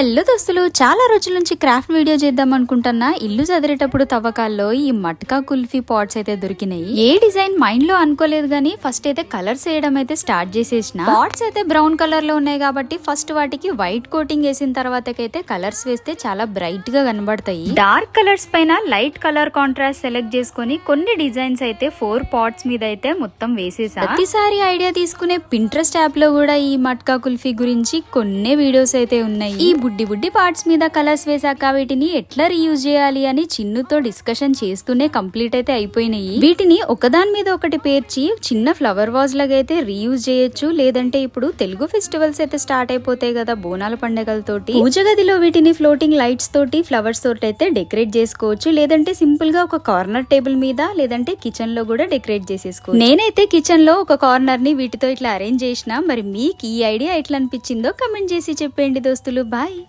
Hello దోస్తులు చాలా రోజుల నుంచి క్రాఫ్ట్ వీడియో చేద్దాం అనుకుంటున్నా. ఇల్లు చదిరేటప్పుడు తవ్వకాల్లో ఈ మట్కా కుల్ఫీ పాట్స్ అయితే దొరికినాయి. ఏ డిజైన్ మైండ్లో అనుకోలేదు గానీ ఫస్ట్ అయితే కలర్స్ వేయడం అయితే స్టార్ట్ చేసేసిన. పాట్స్ అయితే బ్రౌన్ కలర్లో ఉన్నాయి కాబట్టి ఫస్ట్ వాటికి వైట్ కోటింగ్ వేసిన తర్వాతకైతే కలర్స్ వేస్తే చాలా బ్రైట్గా కనబడతాయి. డార్క్ కలర్స్ పైన లైట్ కలర్ కాంట్రాస్ట్ సెలెక్ట్ చేసుకొని కొన్ని డిజైన్స్ అయితే ఫోర్ పాట్స్ మీద అయితే మొత్తం వేసేసా. ప్రతిసారి ఐడియా తీసుకునే పింట్రెస్ట్ యాప్లో కూడా ఈ మట్కా కుల్ఫీ గురించి కొన్ని వీడియోస్ అయితే ఉన్నాయి. ఈ బుడ్డి బుడ్డి పార్ట్స్ మీద కలర్స్ వేసాక వీటిని ఎట్లా రీయూజ్ చేయాలి అని చిన్నుతో డిస్కషన్ చేస్తూనే కంప్లీట్ అయితే అయిపోయినాయి. వీటిని ఒకదాని మీద ఒకటి పేర్చి చిన్న ఫ్లవర్ వాజ్ లాగా అయితే రీయూజ్ చేయొచ్చు. లేదంటే ఇప్పుడు తెలుగు ఫెస్టివల్స్ అయితే స్టార్ట్ అయిపోతాయి కదా బోనాల పండుగలతోటి. పూజ గదిలో వీటిని ఫ్లోటింగ్ లైట్స్ తోటి ఫ్లవర్స్ తోటి అయితే డెకరేట్ చేసుకోవచ్చు. లేదంటే సింపుల్గా ఒక కార్నర్ టేబుల్ మీద లేదంటే కిచెన్లో కూడా డెకరేట్ చేసేసుకోవచ్చు. నేనైతే కిచెన్లో ఒక కార్నర్ని వీటితో ఇట్లా అరేంజ్ చేసిన మరి మీకు ఈ ఐడియా ఎట్లా అనిపించిందో కమెంట్ చేసి చెప్పండి దోస్తులు. బాయ్.